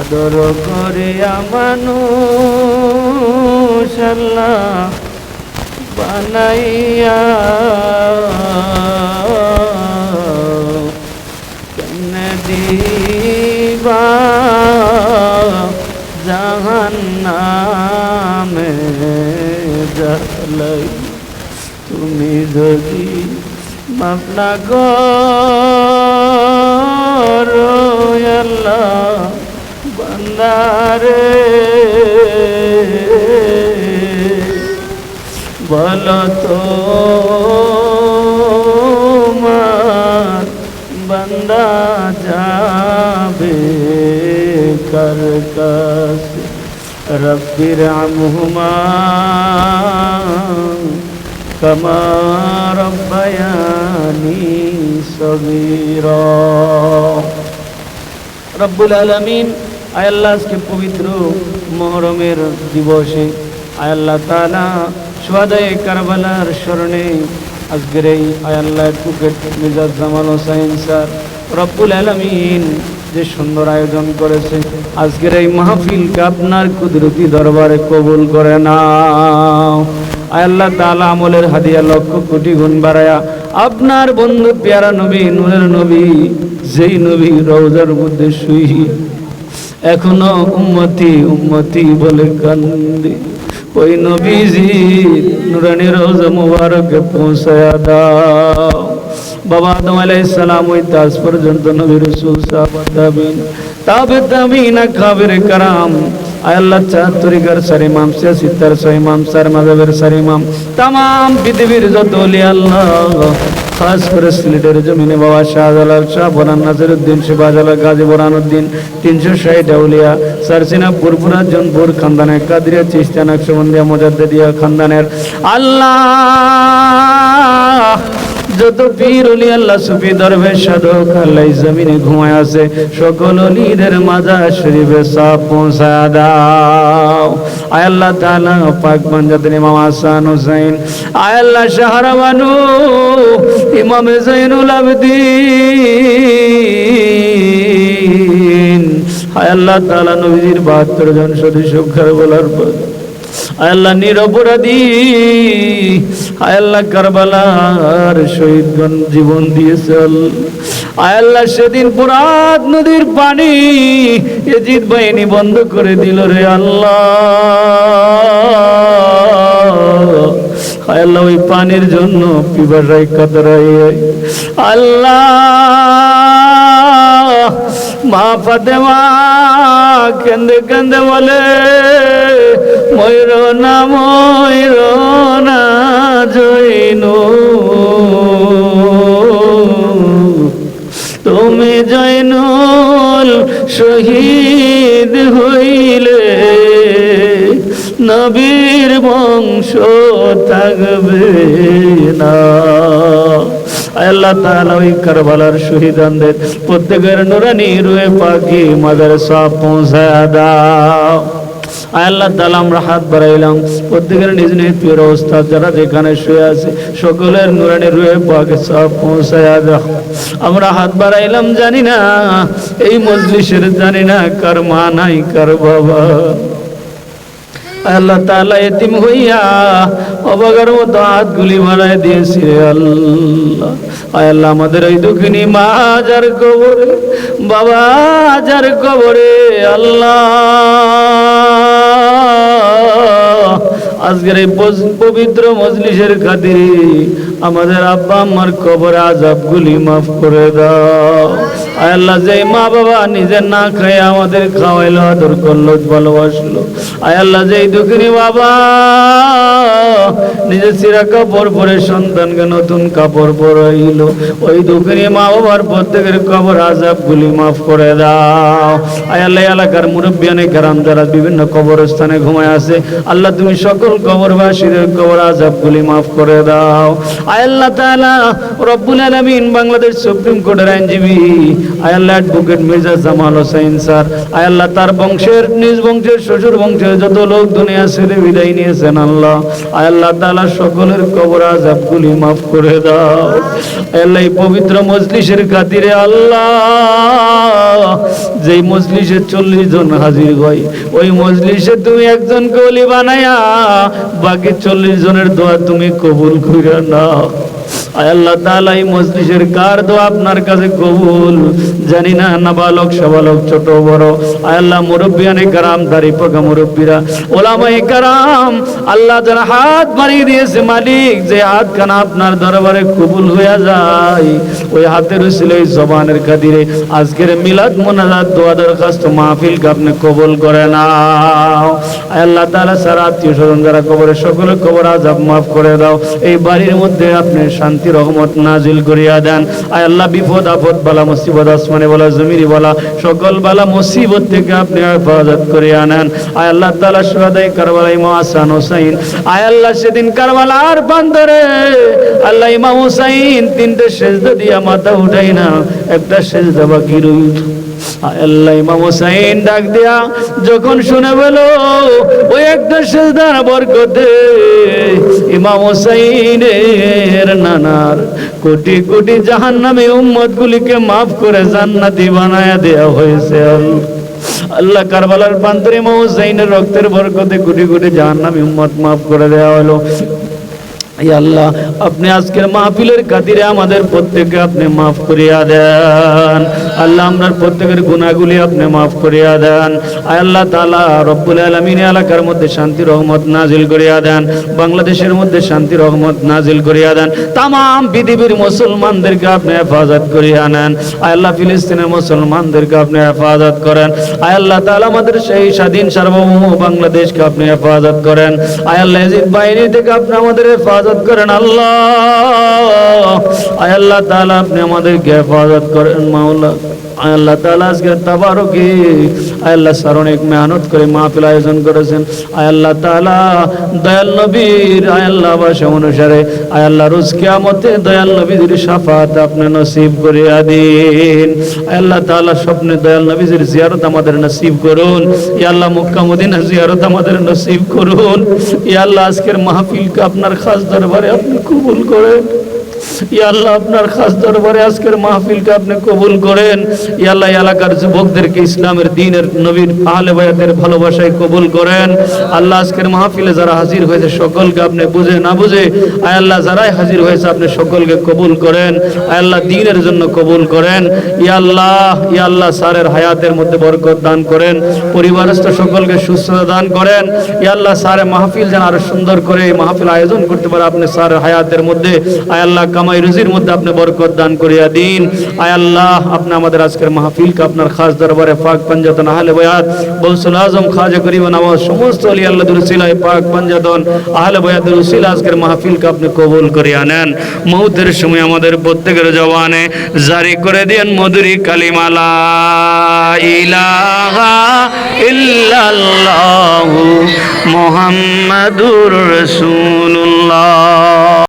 আদর করে মানুষ আল্লাহ বানাইয়া। কেমনে দিবা জাহান নামে জ্বালাই তুমি যদি মাপনা করো, আল্লাহ। তারে বলো তো বান্দা যাবে কর কাস রব্বির আমহুমা কমা রব্বায়ানি সগীরা। রব্বুল আলামিন আয়াল্লাহ আজকে পবিত্র মহরমের দিবসে। আয়াল্লাহ তালা সোয়াদায় কারবালার স্মরণে আজকের এই আয়াল্লাহ টুকেট মিজাজ জামাল হোসাইন স্যার রব্বুল আলমিন যে সুন্দর আয়োজন করেছে, আজকের এই মাহফিলকে আপনার কুদরতি দরবারে কবুল করে নাও। আল্লাহ তাআলা আমলের হাদিয়া লক্ষ কোটি গুণ বাড়ায়া আপনার বন্ধু, পেয়ারা নবী, নূরের নবী, যেই নবী রওজার মধ্যে শুই এখনও উম্মতি উম্মতি বলে কান্দি। ওই নবীজি, নুরানি রোজা মুবারকে পৌঁছায়া দাও। বাবা আদম আলাইহিস সালাম ওই তাজ পর্যন্ত নবী রাসূল সাহাবা তাবে তাবিন কাবির আয় আল্লাহ চার তরিকার সার ইমাম সিয়াসিত্তার সহ ইমাম সার মাযহাবের সার ইমাম। তামাম পৃথিবীর যত আল্লাহ। খাস করে সিলেটের জমিনে বাবা শাহজালাল শাহ বোরান নাজিরুদ্দিন শিবাজালাল গাজী, বোরানুদ্দিন, তিনশো ষাট আউলিয়া, সারসিনা, পুরপুরা, জনপুর, খানদানের কাদিরিয়া চিস্তা নকশবন্দিয়া মোজাদ্দিয়া খানদানের আল্লাহ। যত পীর অলি, আল্লাহ সুফি দরবেশ সাধক, আল্লাহ জমিনে ঘুমায় আছে। সকল অলিদের মাজার শরীফে সব পৌঁছায় দাও। আয় আল্লাহ তাআলা, পাক পাঞ্জাতের ইমাম হাসান হুসাইন। আয় আল্লাহ শাহরাবানু, ইমাম জাইনুল আবেদিন। আয় আল্লাহ তাআলা নবীজির 72 জন সদস্য বলার পর। আল্লাহ নিরপরাধী আল্লাহ কারবালার শহীদগণ জীবন দিয়েছে আল্লাহ। সেদিন পুরাত নদীর পানি এজিদ বাহিনী বন্ধ করে দিল রে আল্লাহ। আল্লাহ, ওই পানির জন্য পিবাসায় কাতরাই আল্লাহ, মা ফাতেমা কেন্দে কেন্দে বলে, ময়ূর না ময়ূর না জৈনু শহীদ হইলে নবীর বংশ থাকবে না। আল্লাহ তাআলা ওই কারবালার শহীদানদের প্রত্যেকের নুরানি রুয়ে পাখি মাদার সব পৌঁছায় দাও। আল্লাহ তাআলা আমরা হাত বাড়াইলাম। প্রত্যেকের নিজ নিজ প্রিয় অবস্থা যারা যেখানে শুয়ে আছে, সকলের নুরানি রুয়ে পাকে সব পৌঁছায় আমরা হাত বাড়াইলাম, জানি না, এই মজলিসের জানি না কার মা নাই, কার বাবা। আল্লাহ তাআলা এতিম হইয়া অবাগের মতো হাতগুলি মারাই দিয়েছি আল্লাহ। আল্লাহ আমাদের ওই দুঃখিনী মা যার কবরে, বাবা যার কবরে, আল্লাহ। আজকের এই পবিত্র মজলিসের খাতিরে আমাদের আব্বা আমার কবর আজাবগুলি মাফ করে দাও। আল্লাহ, যে মা বাবা নিজে না খায় আমাদের খাওয়াইলো, আদর করল, ভালোবাসলো। আল্লাহ যে দুঃখিনী বাবা নিজে চিরা কাপড় পরে সন্তানকে নতুন কাপড় পরাইলো, ওই দুঃখিনী মা বাবার প্রত্যেকের কবর আজাবগুলি মাফ করে দাও। আল্লাহ এলাকার মুরব্বিয়ানে কারাম যারা বিভিন্ন কবরস্থানে ঘুমায় আছে, আল্লাহ তুমি সকল কবরবাসীদের কবর আজাবগুলি মাফ করে দাও। আয় আল্লাহ তাআলা, রব্বুল আলামিন বাংলাদেশ সুপ্রিম কোর্টের আইনজীবী আয়াল্লাহ অ্যাডভোকেট মির্জা জামাল হোসেন স্যার। আয়াল্লাহ তার বংশের, নিজ বংশের, শ্বশুর বংশের যত লোক দুনিয়া ছেড়ে বিদায় নিয়েছেন আল্লাহ। আয়াল্লাহ তালা সকলের কবর আজাবগুলি মাফ করে দাও। আল্লাহ এই পবিত্র মজলিসের খাতিরে আল্লাহ যেই মজলিসে চল্লিশ জন হাজির হয়, ওই মজলিসে তুমি একজন কলি বানায়া, বাকি চল্লিশ জনের দোয়া তুমি কবুল করে না হাত দিয়েছে, মালিক, যে হাত খানা আপনার দরবারে কবুল হইয়া যায়। ওই হাতের ছিল জবানের খাতিরে আজকের মিলাদ মোনাজাত দোয়া দরখাস্ত মাহফিলকে আপনি কবুল করে নাও? আল্লাহ তাআলা, সারা আত্মীয় স্বজন যারা কবরে সকলের কবর আজাব মাফ করে দাও। এই বাড়ির মধ্যে আপনি শান্তি, রহমত নাজিল করিয়া দেন। আয় আল্লাহ, বিপদ আপদ বালা, মুসিবত আসমানে বলা জমিরি বলা, সকল মুসিবত থেকে আপনি হেফাজত আয় আল্লাহ তাআলা, সুহাদাই কারবালাই মহাসান হোসাইন। আয় আল্লাহ, সেদিন কারবালার বান্দরে আল্লাহ ইমাম হোসাইন তিনটে সেজদা দিয়া মাথা উঠাই না একটা সেজদা বাকি রইল। আল্লাহ ডাক দিয়া যখন শুনে ওই একটা কোটি কোটি গুলিকে মাফ করে জান্নাতি বানায়া দেয়া হয়েছে আল্লাহ। আল্লাহ কারবালার প্রান্তরে রক্তের বরকতে কোটি কোটি জাহান্নামী উম্মত মাফ করে দেওয়া হলো। আল্লাহ, আপনি আজকের মাহফিলের খাতিরে আমাদের প্রত্যেককে আপনি মাফ করিয়া দেন। আল্লাহ আপনার প্রত্যেকের গুণাগুলি আপনি মাফ করিয়া দেন। আল্লাহ তাআলা রব্বুল আলামিন এলাকার মধ্যে শান্তি, রহমত নাজিল করিয়া দেন। বাংলাদেশের মধ্যে শান্তি, রহমত নাজিল করিয়া দেন। তাম পৃথিবীর মুসলমানদেরকে আপনি হেফাজত করিয়া নেন। আল্লাহ ফিলিস্তিনের মুসলমানদেরকে আপনি হেফাজত করেন। আল্লাহ তাআলা আমাদের সেই স্বাধীন, সার্বভৌম বাংলাদেশকে আপনি হেফাজত করেন। আয় আল্লাহ এজিদ বাহিনী থেকে আপনি আমাদের হেফাজত করেন, আল্লাহ। আয় আল্লাহ তাআলা আপনি আমাদেরকে হেফাজত করেন, মাওলা। আল্লাহ আজকে আল্লাহ মেহনত করে মাহফিল আয়োজন করেছেন। আল্লাহ দয়াল নবীর আল্লাহ অনুসারে আল্লাহ রোজ দয়াল আপনি নসিব দিন। আল্লাহ স্বপ্নে দয়াল জিয়ারত আমাদের নসিব করুন। আল্লাহ মক্কা মদিনা জিয়ারত আমাদের নসিব করুন। আল্লাহ আজকের মাহফিলকে আপনার খাস দরবারে আপনি কবুল করেন। আল্লাহ, আপনার খাস দরবারে আজকের মাহফিলকে আপনি কবুল করেন। ইয়া আল্লাহ, এই এলাকার যুবকদেরকে ইসলামের দিনের নবীর আহলে বায়াতের ভালোবাসায় কবুল করেন। আল্লাহ আজকের মাহফিলে যারা হাজির হয়েছে, সকলকে আপনি বুঝে না বুঝে, আয় আল্লাহ, যারাই হাজির হয়েছে, আপনি সকলকে কবুল করেন, আয় আল্লাহ, দিনের জন্য কবুল করেন। ইয়া আল্লাহ, ইয়া স্যারের হায়াতের মধ্যে বরকত দান করেন, পরিবারস্থ সকলকে সুস্থতা দান করেন। ইয়া আল্লাহ, স্যারের মাহফিল যেন আরও সুন্দর করে মাহফিল আয়োজন করতে পারে, আপনি স্যারের হায়াতের মধ্যে, আয় আল্লাহ কামাই রুজির মধ্যে আপনি বরকত দান করিয়া দিন। আয় আল্লাহ, আপনি আমাদের আজকের মাহফিলকে আপনার খাস দরবারে পাক পাঞ্জাতন আহলে বয়াত। বলসুল আজম খাজা করিম নওয়াজ সমস্ত আলী আল্লাহ দুরসিলায় পাক পাঞ্জাতন, আহলে বয়াত দুরসিল আজকের মাহফিলকে আপনি কবুল করিয়া নেন। মৌতের সময় আমাদের প্রত্যেকের জবানে জারি করে দেন মধুরী কালিমালা ইলাহা ইল্লাল্লাহু মুহাম্মাদুর রাসূলুল্লাহ।